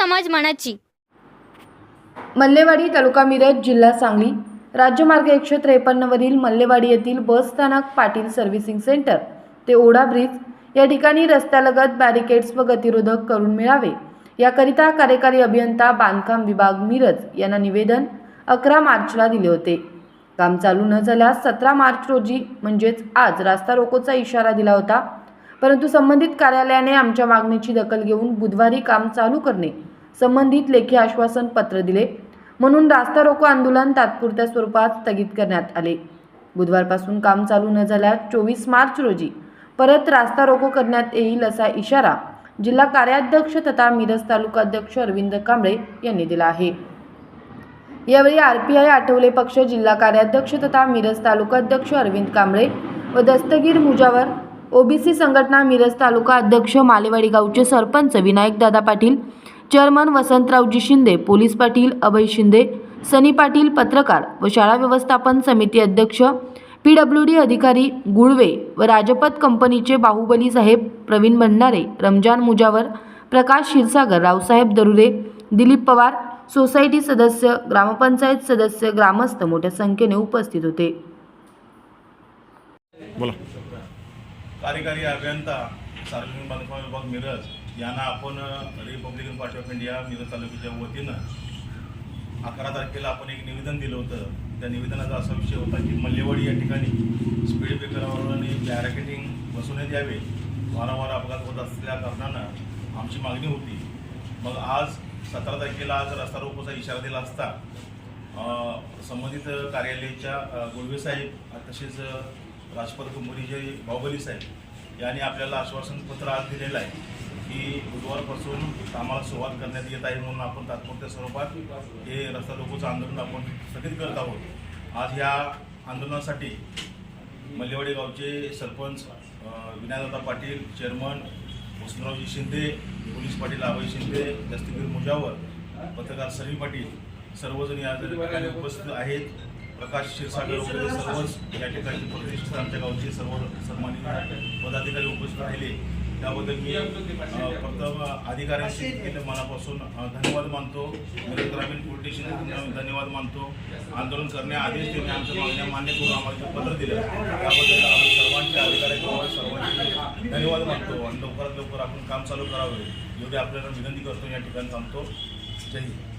मनाची. मल्लेवाडी तालुका मिरज जिल्हा सांगली. राज्यमार्ग एकशे त्रेपन्नवरील मल्लेवाडी येथील बस स्थानक पाटील सर्व्हिसिंग सेंटर. ते ओढा ब्रिज. या ठिकाणी रस्त्यालगत बॅरिकेड्स व गतिरोधक करून मिळावे. याकरिता कार्यकारी अभियंता बांधकाम विभाग मिरज यांना निवेदन अकरा मार्चला दिले होते. काम चालू न झाल्यास सतरा मार्च रोजी म्हणजेच आज रास्ता रोकोचा इशारा दिला होता. परंतु संबंधित कार्यालयाने आमच्या मागणीची दखल घेऊन बुधवारी काम चालू करणे संबंधित लेखी आश्वासन पत्र दिले. म्हणून रास्ता रोको आंदोलन तात्पुरत्या स्वरूपात स्थगित करण्यात आले. बुधवारपासून काम चालू न झाल्यास चोवीस मार्च रोजी परत रास्ता रोको करण्यात येईल असा इशारा जिल्हा कार्याध्यक्ष तथा मिरज तालुका अध्यक्ष अरविंद कांबळे यांनी दिला आहे. यावेळी आर पी आय आठवले पक्ष जिल्हा कार्याध्यक्ष तथा मिरज तालुका अध्यक्ष अरविंद कांबळे व दस्तगीर मुजावर ओबीसी संघटना मिरज तालुका अध्यक्ष मालेवाडी गावचे सरपंच विनायकदादा पाटील चेअरमन वसंतरावजी शिंदे पोलीस पाटील अभय शिंदे सनी पाटील पत्रकार व शाळा व्यवस्थापन समिती अध्यक्ष पी डब्ल्यू डी अधिकारी गुळवे व राजपथ कंपनीचे बाहुबली साहेब प्रवीण भंडारे रमजान मुजावर प्रकाश क्षीरसागर रावसाहेब दरुरे दिलीप पवार सोसायटी सदस्य ग्रामपंचायत सदस्य ग्रामस्थ मोठ्या संख्येने उपस्थित होते. बोला. कार्यकारी अभियंता सार्वजनिक बांधकाम विभाग मिरज यांना आपण Republican party of India Miraj तालुक्याच्या वतीनं अकरा तारखेला आपण एक निवेदन दिलं होतं. त्या निवेदनाचा असा विषय होता की मल्लेवाडी या ठिकाणी स्पीड ब्रेकरवर आणि बॅरिकेटिंग बसवण्यात यावे. वारंवार अपघात होत असल्या कारणानं आमची मागणी होती. मग आज सतरा तारखेला आज रस्ता रोकोचा इशारा दिला असता संबंधित कार्यालयाच्या अ, गुळवे साहेब तसेच राजपाल राजपथ जे बाहुबली साहेब यांनी आपल्याला आश्वासन पत्र आज दिलेलं आहे की बुधवारपासून कामाला सुरुवात करण्यात येत आहे म्हणून आपण तात्पुरत्या स्वरूपात हे रस्ता रोकोचं आंदोलन आपण स्थगित करत आहोत. आज ह्या आंदोलनासाठी मल्लेवाडी गावचे सरपंच विनायदादा पाटील चेअरमन वसंतरावजी शिंदे पोलीस पाटील अभय शिंदे दस्तगीर मुजावर पत्रकार सलीम पाटील सर्वजण या उपस्थित आहेत. प्रकाश क्षीरसागर वगैरे सर्वच या ठिकाणी प्रतिष्ठित आमच्या गावचे सर्व सन्मानित पदाधिकारी उपस्थित राहिले. त्याबद्दल मी फक्त प्रथम मनापासून धन्यवाद मानतो. ग्रामीण पोलीस स्टेशन धन्यवाद मानतो. आंदोलन करण्याआधीच त्यांनी आमच्या मागण्या मान्य करून आम्हाला ते पत्र दिलं. त्याबद्दल आम्ही सर्वांच्या अधिकाऱ्यांचे सर्वांचे धन्यवाद मानतो. आणि लवकरात लवकर आपण काम चालू करावे. एवढी आपल्याला विनंती करतो. या ठिकाणी थांबतो. जय हिंद.